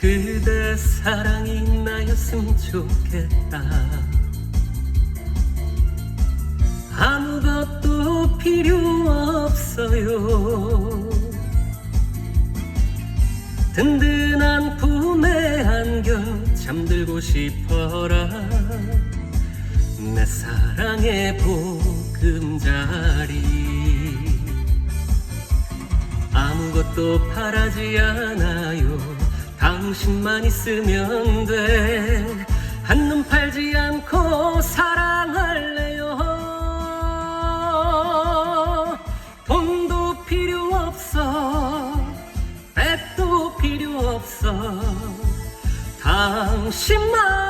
그대 사랑이 나였으면 좋겠다. 아무것도 필요 없어요. 든든한 품에 안겨 잠들고 싶어라. 내 사랑의 보금자리. 아무것도 바라지 않아요 당신만 있으면 돼. 한눈 팔지 않고 사랑할래요. 돈도 필요 없어. 백도 필요 없어. 당신만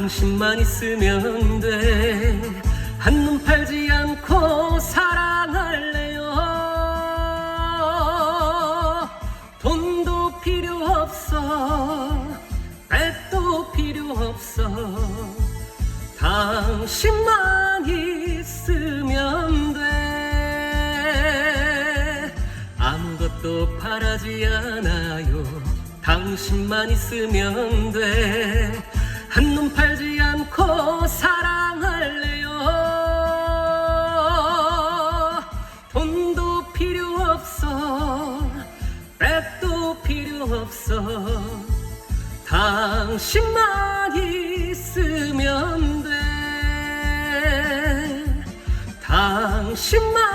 당신만 있으면 돼. 한눈 팔지 않고 사랑할래요. 돈도 필요 없어. 백도 필요 없어. 당신만 있으면 돼. 아무것도 바라지 않아요. 당신만 있으면 돼 한눈 팔지 않고 사랑할래요. 돈도 필요 없어 백도 필요 없어. 당신만 있으면 돼. 당신만